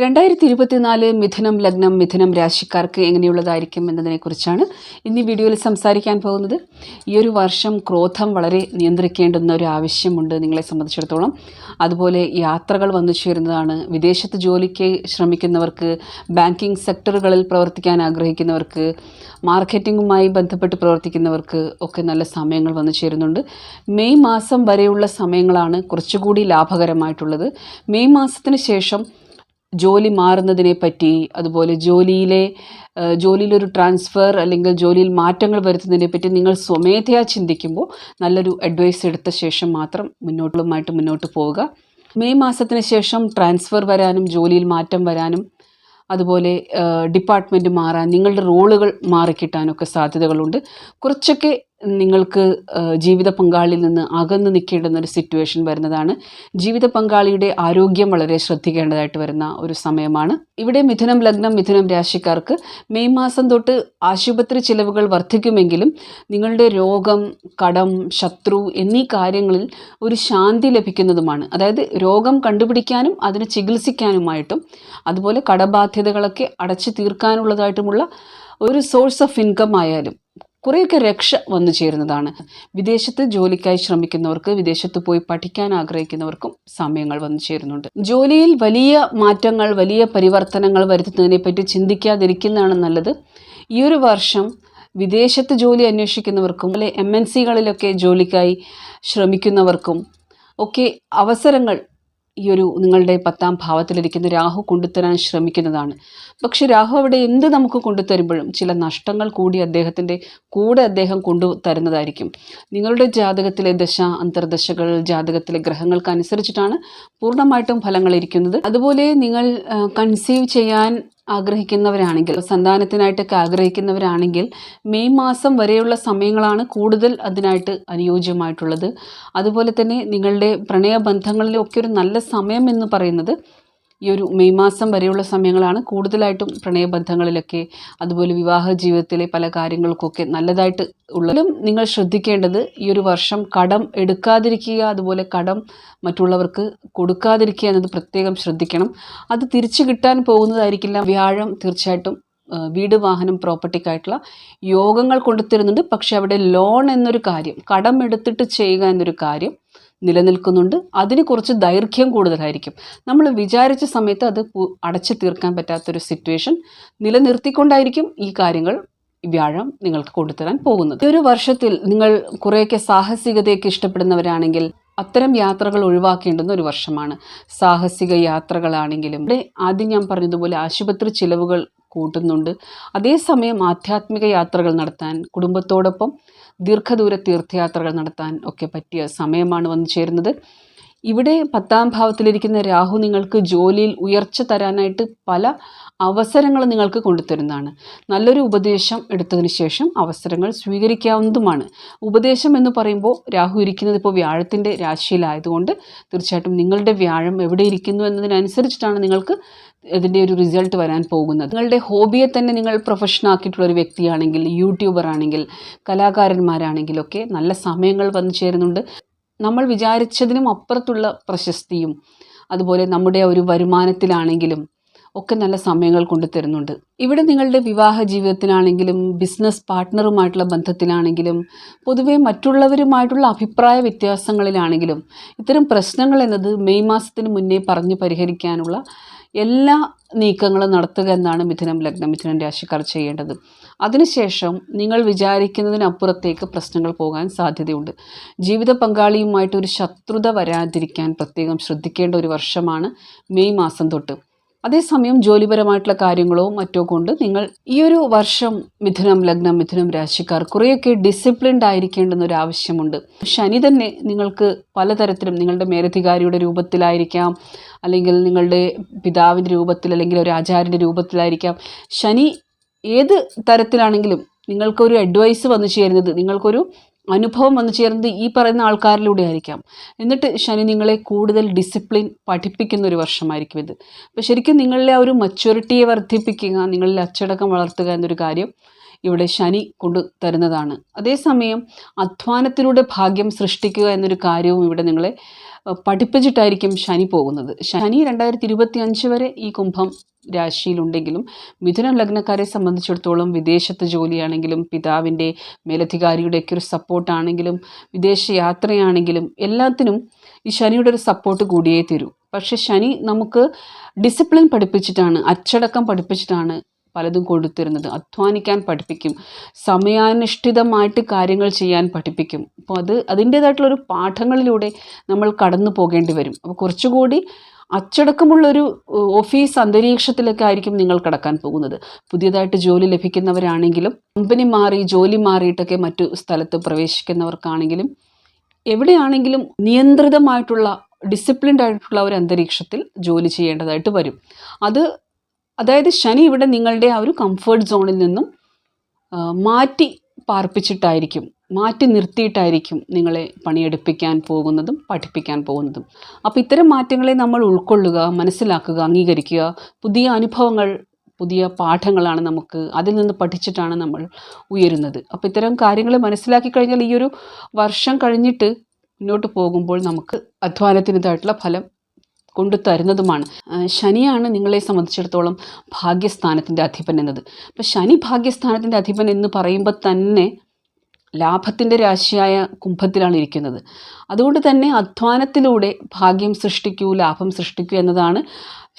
രണ്ടായിരത്തി ഇരുപത്തിനാല് മിഥുനം ലഗ്നം മിഥുനം രാശിക്കാർക്ക് എങ്ങനെയുള്ളതായിരിക്കും എന്നതിനെക്കുറിച്ചാണ് ഇന്ന് വീഡിയോയിൽ സംസാരിക്കാൻ പോകുന്നത്. ഈ ഒരു വർഷം ക്രോധം വളരെ നിയന്ത്രിക്കേണ്ടുന്ന ഒരു ആവശ്യമുണ്ട് നിങ്ങളെ സംബന്ധിച്ചിടത്തോളം. അതുപോലെ യാത്രകൾ വന്നു ചേരുന്നതാണ്. വിദേശത്ത് ജോലിക്ക് ശ്രമിക്കുന്നവർക്ക് ബാങ്കിങ് സെക്ടറുകളിൽ പ്രവർത്തിക്കാൻ ആഗ്രഹിക്കുന്നവർക്ക് മാർക്കറ്റിങ്ങുമായി ബന്ധപ്പെട്ട് പ്രവർത്തിക്കുന്നവർക്ക് ഒക്കെ നല്ല സമയങ്ങൾ വന്നു ചേരുന്നുണ്ട്. മെയ് മാസം വരെയുള്ള സമയങ്ങളാണ് കുറച്ചുകൂടി ലാഭകരമായിട്ടുള്ളത്. മെയ് മാസത്തിന് ശേഷം ജോലി മാറുന്നതിനെ പറ്റി അതുപോലെ ജോലിയിലെ ജോലിയിലൊരു ട്രാൻസ്ഫർ അല്ലെങ്കിൽ ജോലിയിൽ മാറ്റങ്ങൾ വരുത്തുന്നതിനെ പറ്റി നിങ്ങൾ സ്വമേധയാ ചിന്തിക്കുമ്പോൾ നല്ലൊരു അഡ്വൈസ് എടുത്ത ശേഷം മാത്രം മുന്നോട്ടുമായിട്ട് മുന്നോട്ട് പോവുക. മെയ് മാസത്തിന് ശേഷം ട്രാൻസ്ഫർ വരാനും ജോലിയിൽ മാറ്റം വരാനും അതുപോലെ ഡിപ്പാർട്ട്മെന്റ് മാറാൻ നിങ്ങളുടെ റോളുകൾ മാറിക്കിട്ടാനൊക്കെ സാധ്യതകളുണ്ട്. കുറച്ചൊക്കെ നിങ്ങൾക്ക് ജീവിത പങ്കാളിയിൽ നിന്ന് അകന്നു നിൽക്കേണ്ടുന്ന ഒരു സിറ്റുവേഷൻ വരുന്നതാണ്. ജീവിത പങ്കാളിയുടെ ആരോഗ്യം വളരെ ശ്രദ്ധിക്കേണ്ടതായിട്ട് വരുന്ന ഒരു സമയമാണ്. ഇവിടെ മിഥുനം ലഗ്നം മിഥുനം രാശിക്കാർക്ക് മെയ് മാസം തൊട്ട് ആശുപത്രി ചിലവുകൾ വർദ്ധിക്കുമെങ്കിലും നിങ്ങളുടെ രോഗം കടം ശത്രു എന്നീ കാര്യങ്ങളിൽ ഒരു ശാന്തി ലഭിക്കുന്നതുമാണ്. അതായത് രോഗം കണ്ടുപിടിക്കാനും അതിനെ ചികിത്സിക്കാനുമായിട്ടും അതുപോലെ കടബാധ്യതകളൊക്കെ അടച്ചു തീർക്കാനുള്ളതായിട്ടുമുള്ള ഒരു സോഴ്സ് ഓഫ് ഇൻകം ആയാലും കുറേയൊക്കെ രക്ഷ വന്നു ചേരുന്നതാണ്. വിദേശത്ത് ജോലിക്കായി ശ്രമിക്കുന്നവർക്ക് വിദേശത്ത് പോയി പഠിക്കാൻ ആഗ്രഹിക്കുന്നവർക്കും സമയങ്ങൾ വന്നു ചേരുന്നുണ്ട്. ജോലിയിൽ വലിയ മാറ്റങ്ങൾ വലിയ പരിവർത്തനങ്ങൾ വരുത്തുന്നതിനെ പറ്റി ചിന്തിക്കാതിരിക്കുന്നതാണ് നല്ലത്. ഈ ഒരു വർഷം വിദേശത്ത് ജോലി അന്വേഷിക്കുന്നവർക്കും അല്ലെ എം എൻ സികളിലൊക്കെ ജോലിക്കായി ശ്രമിക്കുന്നവർക്കും ഒക്കെ അവസരങ്ങൾ ഈ ഒരു നിങ്ങളുടെ പത്താം ഭാവത്തിലിരിക്കുന്ന രാഹു കൊണ്ടുതരാൻ ശ്രമിക്കുന്നതാണ്. പക്ഷെ രാഹു അവിടെ എന്ത് നമുക്ക് കൊണ്ടുതരുമ്പോഴും ചില നഷ്ടങ്ങൾ കൂടി അദ്ദേഹത്തിന്റെ കൂടെ അദ്ദേഹം കൊണ്ടു തരുന്നതായിരിക്കും നിങ്ങളുടെ ജാതകത്തിലെ ദശ അന്തർദശകൾ ജാതകത്തിലെ ഗ്രഹങ്ങൾക്ക് അനുസരിച്ചിട്ടാണ് പൂർണമായിട്ടും ഫലങ്ങൾ ഇരിക്കുന്നത്. അതുപോലെ നിങ്ങൾ കൺസീവ് ചെയ്യാൻ ആഗ്രഹിക്കുന്നവരാണെങ്കിൽ സന്താനത്തിനായിട്ടൊക്കെ ആഗ്രഹിക്കുന്നവരാണെങ്കിൽ മെയ് മാസം വരെയുള്ള സമയങ്ങളാണ് കൂടുതൽ അതിനായിട്ട് അനുയോജ്യമായിട്ടുള്ളത്. അതുപോലെ തന്നെ നിങ്ങളുടെ പ്രണയബന്ധങ്ങളിലൊക്കെ ഒരു നല്ല സമയം എന്ന് പറയുന്നത് ഈ ഒരു മെയ് മാസം വരെയുള്ള സമയങ്ങളാണ് കൂടുതലായിട്ടും പ്രണയബന്ധങ്ങളിലൊക്കെ അതുപോലെ വിവാഹ ജീവിതത്തിലെ പല കാര്യങ്ങൾക്കൊക്കെ നല്ലതായിട്ട് ഉള്ളതും. നിങ്ങൾ ശ്രദ്ധിക്കേണ്ടത് ഈ ഒരു വർഷം കടം എടുക്കാതിരിക്കുക അതുപോലെ കടം മറ്റുള്ളവർക്ക് കൊടുക്കാതിരിക്കുക എന്നത് പ്രത്യേകം ശ്രദ്ധിക്കണം. അത് തിരിച്ചു കിട്ടാൻ പോകുന്നതായിരിക്കില്ല. വ്യാഴം തീർച്ചയായിട്ടും വീട് വാഹനം പ്രോപ്പർട്ടിക്കായിട്ടുള്ള യോഗങ്ങൾ കൊണ്ടുത്തരുന്നുണ്ട്. പക്ഷെ അവിടെ ലോൺ എന്നൊരു കാര്യം കടം എടുത്തിട്ട് ചെയ്യുക എന്നൊരു കാര്യം നിലനിൽക്കുന്നുണ്ട്. അതിന് കുറച്ച് ദൈർഘ്യം കൂടുതലായിരിക്കും. നമ്മൾ വിചാരിച്ച സമയത്ത് അത് അടച്ചു തീർക്കാൻ പറ്റാത്തൊരു സിറ്റുവേഷൻ നിലനിർത്തിക്കൊണ്ടായിരിക്കും ഈ കാര്യങ്ങൾ വ്യാഴം നിങ്ങൾക്ക് കൊണ്ടുതരാൻ പോകുന്നത്. ഒരു വർഷത്തിൽ നിങ്ങൾ കുറേയൊക്കെ സാഹസികതയൊക്കെ ഇഷ്ടപ്പെടുന്നവരാണെങ്കിൽ അത്തരം യാത്രകൾ ഒഴിവാക്കേണ്ടുന്ന ഒരു വർഷമാണ്. സാഹസിക യാത്രകളാണെങ്കിലും ഇവിടെ ആദ്യം ഞാൻ പറഞ്ഞതുപോലെ ആശുപത്രി ചിലവുകൾ കൂട്ടുന്നുണ്ട്. അതേസമയം ആധ്യാത്മിക യാത്രകൾ നടത്താൻ കുടുംബത്തോടൊപ്പം ദീർഘദൂര തീർത്ഥയാത്രകൾ നടത്താൻ ഒക്കെ പറ്റിയ സമയമാണ് വന്നു ചേരുന്നത്. ഇവിടെ പത്താം ഭാവത്തിലിരിക്കുന്ന രാഹു നിങ്ങൾക്ക് ജോലിയിൽ ഉയർച്ച തരാനായിട്ട് പല അവസരങ്ങൾ നിങ്ങൾക്ക് കൊണ്ടുതരുന്നതാണ്. നല്ലൊരു ഉപദേശം എടുത്തതിന് ശേഷം അവസരങ്ങൾ സ്വീകരിക്കാവുന്നതുമാണ്. ഉപദേശം എന്ന് പറയുമ്പോൾ രാഹു ഇരിക്കുന്നത് ഇപ്പോൾ വ്യാഴത്തിന്റെ രാശിയിലായതുകൊണ്ട് തീർച്ചയായിട്ടും നിങ്ങളുടെ വ്യാഴം എവിടെ ഇരിക്കുന്നു എന്നതിനനുസരിച്ചിട്ടാണ് നിങ്ങൾക്ക് ഇതിന്റെ ഒരു റിസൾട്ട് വരാൻ പോകുന്നത്. നിങ്ങളുടെ ഹോബിയെ തന്നെ നിങ്ങൾ പ്രൊഫഷൻ ആക്കിയിട്ടുള്ള ഒരു വ്യക്തിയാണെങ്കിൽ യൂട്യൂബർ ആണെങ്കിൽ കലാകാരന്മാരാണെങ്കിലൊക്കെ നല്ല സമയങ്ങൾ വന്നു ചേരുന്നുണ്ട്. നമ്മൾ വിചാരിച്ചതിനും അപ്പുറത്തുള്ള പ്രശസ്തിയും അതുപോലെ നമ്മുടെ ഒരു വരുമാനത്തിലാണെങ്കിലും ഒക്കെ നല്ല സമയങ്ങൾ കൊണ്ടുതരുന്നുണ്ട് ഇവിടെ നിങ്ങളുടെ വിവാഹ ജീവിതത്തിലാണെങ്കിലും ബിസിനസ് പാർട്ട്ണറുമായിട്ടുള്ള ബന്ധത്തിലാണെങ്കിലും പൊതുവെ മറ്റുള്ളവരുമായിട്ടുള്ള അഭിപ്രായ വ്യത്യാസങ്ങളിലാണെങ്കിലും ഇത്തരം പ്രശ്നങ്ങൾ എന്നത് മെയ് മാസത്തിന് മുന്നേ പറഞ്ഞ് പരിഹരിക്കാനുള്ള എല്ലാ നീക്കങ്ങളും നടത്തുക എന്നാണ് മിഥുനം ലഗ്നം മിഥുനം രാശിക്കാർ ചെയ്യേണ്ടത്. അതിനുശേഷം നിങ്ങൾ വിചാരിക്കുന്നതിനപ്പുറത്തേക്ക് പ്രശ്നങ്ങൾ പോകാൻ സാധ്യതയുണ്ട്. ജീവിത പങ്കാളിയുമായിട്ട് ഒരു ശത്രുത വരാതിരിക്കാൻ പ്രത്യേകം ശ്രദ്ധിക്കേണ്ട ഒരു വർഷമാണ് മെയ് മാസം തൊട്ട്. അതേസമയം ജോലിപരമായിട്ടുള്ള കാര്യങ്ങളോ മറ്റോ കൊണ്ട് നിങ്ങൾ ഈ ഒരു വർഷം മിഥുനം ലഗ്നം മിഥുനം രാശിക്കാർ കുറേയൊക്കെ ഡിസിപ്ലിൻഡ് ആയിരിക്കേണ്ടുന്ന ഒരു ആവശ്യമുണ്ട്. ശനി തന്നെ നിങ്ങൾക്ക് പലതരത്തിലും നിങ്ങളുടെ മേലധികാരിയുടെ രൂപത്തിലായിരിക്കാം അല്ലെങ്കിൽ നിങ്ങളുടെ പിതാവിന്റെ രൂപത്തിൽ അല്ലെങ്കിൽ ഒരു ആചാര്യന്റെ രൂപത്തിലായിരിക്കാം. ശനി ഏത് തരത്തിലാണെങ്കിലും നിങ്ങൾക്കൊരു അഡ്വൈസ് വന്നു ചേരുന്നത് നിങ്ങൾക്കൊരു അനുഭവം വന്നു ചേരുന്നത് ഈ പറയുന്ന ആൾക്കാരിലൂടെ ആയിരിക്കാം എന്നിട്ട് ശനി നിങ്ങളെ കൂടുതൽ ഡിസിപ്ലിൻ പഠിപ്പിക്കുന്ന ഒരു വർഷമായിരിക്കും ഇത്. അപ്പോൾ ശരിക്കും നിങ്ങളിലെ ആ ഒരു മച്യൂരിറ്റിയെ വർദ്ധിപ്പിക്കുക നിങ്ങളിൽ അച്ചടക്കം വളർത്തുക എന്നൊരു കാര്യം ഇവിടെ ശനി കൊണ്ടു തരുന്നതാണ്. അതേസമയം അധ്വാനത്തിലൂടെ ഭാഗ്യം സൃഷ്ടിക്കുക എന്നൊരു കാര്യവും ഇവിടെ നിങ്ങളെ പഠിപ്പിച്ചിട്ടായിരിക്കും ശനി പോകുന്നത്. ശനി രണ്ടായിരത്തി ഇരുപത്തി അഞ്ച് വരെ ഈ കുംഭം രാശിയിലുണ്ടെങ്കിലും മിഥുനം ലഗ്നക്കാരെ സംബന്ധിച്ചിടത്തോളം വിദേശത്ത് ജോലിയാണെങ്കിലും പിതാവിന്റെ മേലധികാരിയുടെയൊക്കെ ഒരു സപ്പോർട്ടാണെങ്കിലും വിദേശ യാത്രയാണെങ്കിലും എല്ലാത്തിനും ഈ ശനിയുടെ ഒരു സപ്പോർട്ട് കൂടിയേ തരൂ. പക്ഷെ ശനി നമുക്ക് ഡിസിപ്ലിൻ പഠിപ്പിച്ചിട്ടാണ് അച്ചടക്കം പഠിപ്പിച്ചിട്ടാണ് പലതും കൊടുത്തിരുന്നത്. അധ്വാനിക്കാൻ പഠിപ്പിക്കും. സമയാനുഷ്ഠിതമായിട്ട് കാര്യങ്ങൾ ചെയ്യാൻ പഠിപ്പിക്കും. അപ്പോൾ അത് അതിന്റേതായിട്ടുള്ളൊരു പാഠങ്ങളിലൂടെ നമ്മൾ കടന്നു പോകേണ്ടി വരും. അപ്പോൾ കുറച്ചുകൂടി അച്ചടക്കമുള്ളൊരു ഓഫീസ് അന്തരീക്ഷത്തിലൊക്കെ ആയിരിക്കും നിങ്ങൾ കടക്കാൻ പോകുന്നത്. പുതിയതായിട്ട് ജോലി ലഭിക്കുന്നവരാണെങ്കിലും കമ്പനി മാറി ജോലി മാറിയിട്ടൊക്കെ മറ്റു സ്ഥലത്ത് പ്രവേശിക്കുന്നവർക്കാണെങ്കിലും എവിടെയാണെങ്കിലും നിയന്ത്രിതമായിട്ടുള്ള ഡിസിപ്ലിൻഡ് ആയിട്ടുള്ള ഒരു അന്തരീക്ഷത്തിൽ ജോലി ചെയ്യേണ്ടതായിട്ട് വരും. അത് അതായത് ശനി ഇവിടെ നിങ്ങളുടെ ആ ഒരു കംഫർട്ട് സോണിൽ നിന്നും മാറ്റി പാർപ്പിച്ചിട്ടായിരിക്കും മാറ്റി നിർത്തിയിട്ടായിരിക്കും നിങ്ങളെ പണിയെടുപ്പിക്കാൻ പോകുന്നതും പഠിപ്പിക്കാൻ പോകുന്നതും. അപ്പോൾ ഇത്തരം മാറ്റങ്ങളെ നമ്മൾ ഉൾക്കൊള്ളുക മനസ്സിലാക്കുക അംഗീകരിക്കുക. പുതിയ അനുഭവങ്ങൾ പുതിയ പാഠങ്ങളാണ് നമുക്ക് അതിൽ നിന്ന് പഠിച്ചിട്ടാണ് നമ്മൾ ഉയരുന്നത്. അപ്പോൾ ഇത്തരം കാര്യങ്ങൾ മനസ്സിലാക്കി കഴിഞ്ഞാൽ ഈ ഒരു വർഷം കഴിഞ്ഞിട്ട് മുന്നോട്ട് പോകുമ്പോൾ നമുക്ക് അധ്വാനത്തിന്റെതായിട്ടുള്ള ഫലം കൊണ്ടു തരുന്നതുമാണ് ശനിയാണ് നിങ്ങളെ സംബന്ധിച്ചിടത്തോളം ഭാഗ്യസ്ഥാനത്തിന്റെ അധിപൻ എന്നത്. അപ്പോൾ ശനി ഭാഗ്യസ്ഥാനത്തിന്റെ അധിപൻ എന്ന് പറയുമ്പോൾ തന്നെ ലാഭത്തിന്റെ രാശിയായ കുംഭത്തിലാണ് ഇരിക്കുന്നത്. അതുകൊണ്ട് തന്നെ അധ്വാനത്തിലൂടെ ഭാഗ്യം സൃഷ്ടിക്കൂ ലാഭം സൃഷ്ടിക്കൂ എന്നതാണ്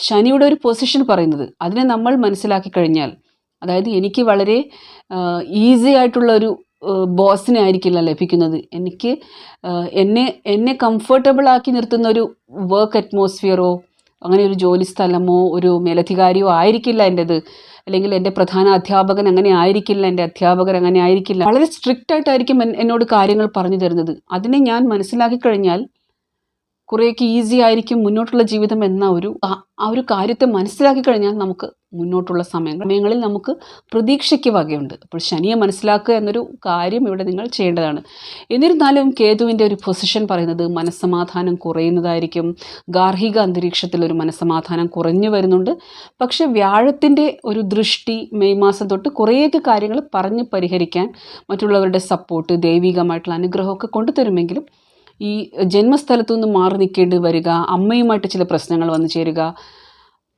ശനിയുടെ ഒരു പൊസിഷൻ പറയുന്നത്. അതിനെ നമ്മൾ മനസ്സിലാക്കി കഴിഞ്ഞാൽ അതായത് എനിക്ക് വളരെ ഈസി ആയിട്ടുള്ള ഒരു ബോസിനെ ആയിരിക്കില്ല ലഭിക്കുന്നത്. എനിക്ക് എന്നെ എന്നെ കംഫർട്ടബിൾ ആക്കി നിർത്തുന്ന ഒരു വർക്ക് അറ്റ്മോസ്ഫിയറോ അങ്ങനെ ഒരു ജോലി സ്ഥലമോ ഒരു മേലധികാരിയോ ആയിരിക്കില്ല എന്റെത് അല്ലെങ്കിൽ എന്റെ പ്രധാന അധ്യാപകൻ അങ്ങനെ ആയിരിക്കില്ല എന്റെ അധ്യാപകർ അങ്ങനെ ആയിരിക്കില്ല. വളരെ സ്ട്രിക്റ്റ് ആയിട്ടായിരിക്കും എന്നോട് കാര്യങ്ങൾ പറഞ്ഞു തരുന്നത്. അതിനെ ഞാൻ മനസ്സിലാക്കി കഴിഞ്ഞാൽ കുറേയൊക്കെ ഈസി ആയിരിക്കും മുന്നോട്ടുള്ള ജീവിതം എന്ന ഒരു ആ- ഒരു കാര്യത്തെ മനസ്സിലാക്കി കഴിഞ്ഞാൽ നമുക്ക് മുന്നോട്ടുള്ള സമയം സമയങ്ങളിൽ നമുക്ക് പ്രതീക്ഷയ്ക്ക് വകയുണ്ട്. അപ്പോൾ ശനിയെ മനസ്സിലാക്കുക എന്നൊരു കാര്യം ഇവിടെ നിങ്ങൾ ചെയ്യേണ്ടതാണ്. എന്നിരുന്നാലും കേതുവിന്റെ ഒരു പൊസിഷൻ പറയുന്നത് മനസ്സമാധാനം കുറയുന്നതായിരിക്കും. ഗാർഹിക അന്തരീക്ഷത്തിൽ ഒരു മനസ്സമാധാനം കുറഞ്ഞു വരുന്നുണ്ട്. പക്ഷെ വ്യാഴത്തിന്റെ ഒരു ദൃഷ്ടി മെയ് മാസം തൊട്ട് കുറേയൊക്കെ കാര്യങ്ങൾ പറഞ്ഞ് പരിഹരിക്കാൻ മറ്റുള്ളവരുടെ സപ്പോർട്ട് ദൈവികമായിട്ടുള്ള അനുഗ്രഹമൊക്കെ കൊണ്ടുതരുമെങ്കിലും ഈ ജന്മസ്ഥലത്തു നിന്ന് മാറി നിൽക്കേണ്ടി വരിക അമ്മയുമായിട്ട് ചില പ്രശ്നങ്ങൾ വന്നു ചേരുക.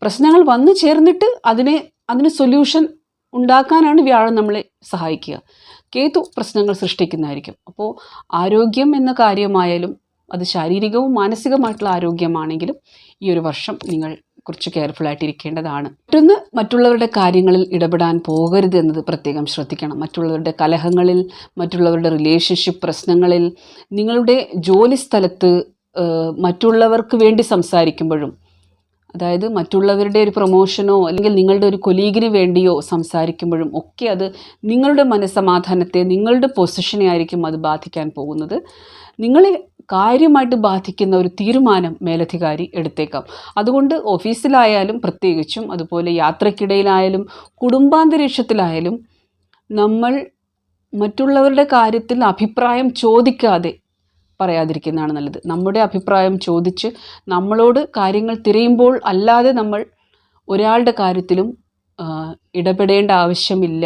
പ്രശ്നങ്ങൾ വന്നു ചേർന്നിട്ട് അതിനെ അതിന് സൊല്യൂഷൻ ഉണ്ടാക്കാനാണ് വ്യാഴം നമ്മളെ സഹായിക്കുക. കേതു പ്രശ്നങ്ങൾ സൃഷ്ടിക്കുന്നതായിരിക്കും. അപ്പോൾ ആരോഗ്യം എന്ന കാര്യമായാലും അത് ശാരീരികവും മാനസികമായിട്ടുള്ള ആരോഗ്യമാണെങ്കിലും ഈ ഒരു വർഷം നിങ്ങൾ കുറച്ച് കെയർഫുൾ ആയിട്ടിരിക്കേണ്ടതാണ് മറ്റൊന്ന് മറ്റുള്ളവരുടെ കാര്യങ്ങളിൽ ഇടപെടാൻ പോകരുത് എന്നത് പ്രത്യേകം ശ്രദ്ധിക്കണം. മറ്റുള്ളവരുടെ കലഹങ്ങളിൽ മറ്റുള്ളവരുടെ റിലേഷൻഷിപ്പ് പ്രശ്നങ്ങളിൽ നിങ്ങളുടെ ജോലി സ്ഥലത്ത് മറ്റുള്ളവർക്ക് വേണ്ടി സംസാരിക്കുമ്പോഴും അതായത് മറ്റുള്ളവരുടെ ഒരു പ്രൊമോഷനോ അല്ലെങ്കിൽ നിങ്ങളുടെ ഒരു കൊലീഗിന് വേണ്ടിയോ സംസാരിക്കുമ്പോഴും ഒക്കെ അത് നിങ്ങളുടെ മനസ്സമാധാനത്തെ നിങ്ങളുടെ പൊസിഷനെ ആയിരിക്കും അത് ബാധിക്കാൻ പോകുന്നത്. നിങ്ങളെ കാര്യമായിട്ട് ബാധിക്കുന്ന ഒരു തീരുമാനം മേലധികാരി എടുത്തേക്കാം. അതുകൊണ്ട് ഓഫീസിലായാലും പ്രത്യേകിച്ചും അതുപോലെ യാത്രക്കിടയിലായാലും കുടുംബാന്തരീക്ഷത്തിലായാലും നമ്മൾ മറ്റുള്ളവരുടെ കാര്യത്തിൽ അഭിപ്രായം ചോദിക്കാതെ പറയാതിരിക്കുന്നതാണ് നല്ലത്. നമ്മുടെ അഭിപ്രായം ചോദിച്ച് നമ്മളോട് കാര്യങ്ങൾ തിരയുമ്പോൾ അല്ലാതെ നമ്മൾ ഒരാളുടെ കാര്യത്തിലും ഇടപെടേണ്ട ആവശ്യമില്ല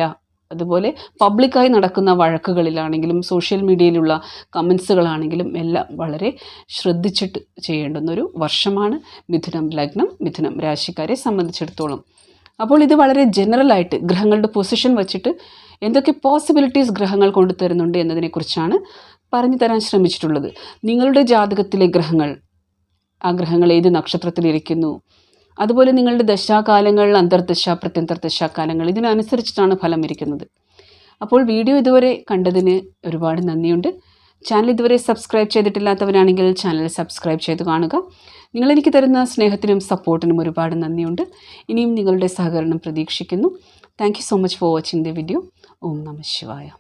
അതുപോലെ പബ്ലിക്കായി നടക്കുന്ന വഴക്കുകളിലാണെങ്കിലും സോഷ്യൽ മീഡിയയിലുള്ള കമൻസുകളാണെങ്കിലും എല്ലാം വളരെ ശ്രദ്ധിച്ചിട്ട് ചെയ്യേണ്ടുന്ന ഒരു വർഷമാണ് മിഥുനം ലഗ്നം മിഥുനം രാശിക്കാരെ സംബന്ധിച്ചിടത്തോളം. അപ്പോൾ ഇത് വളരെ ജനറലായിട്ട് ഗ്രഹങ്ങളുടെ പൊസിഷൻ വച്ചിട്ട് എന്തൊക്കെ പോസിബിലിറ്റീസ് ഗ്രഹങ്ങൾ കൊണ്ടുതരുന്നുണ്ട് എന്നതിനെക്കുറിച്ചാണ് പറഞ്ഞു തരാൻ ശ്രമിച്ചിട്ടുള്ളത്. നിങ്ങളുടെ ജാതകത്തിലെ ഗ്രഹങ്ങൾ ആ ഗ്രഹങ്ങൾ ഏത് നക്ഷത്രത്തിലിരിക്കുന്നു? അതുപോലെ നിങ്ങളുടെ ദശാകാലങ്ങൾ അന്തർദശ പ്രത്യന്തർദശാകാലങ്ങൾ ഇതിനനുസരിച്ചിട്ടാണ് ഫലം ഇരിക്കുന്നത്. അപ്പോൾ വീഡിയോ ഇതുവരെ കണ്ടതിന് ഒരുപാട് നന്ദിയുണ്ട്. ചാനൽ ഇതുവരെ സബ്സ്ക്രൈബ് ചെയ്തിട്ടില്ലാത്തവരാണെങ്കിൽ ചാനൽ സബ്സ്ക്രൈബ് ചെയ്ത് കാണുക. നിങ്ങളെനിക്ക് തരുന്ന സ്നേഹത്തിനും സപ്പോർട്ടിനും ഒരുപാട് നന്ദിയുണ്ട്. ഇനിയും നിങ്ങളുടെ സഹകരണം പ്രതീക്ഷിക്കുന്നു. Thank so much for watching the video ഓം നമ ശിവായ.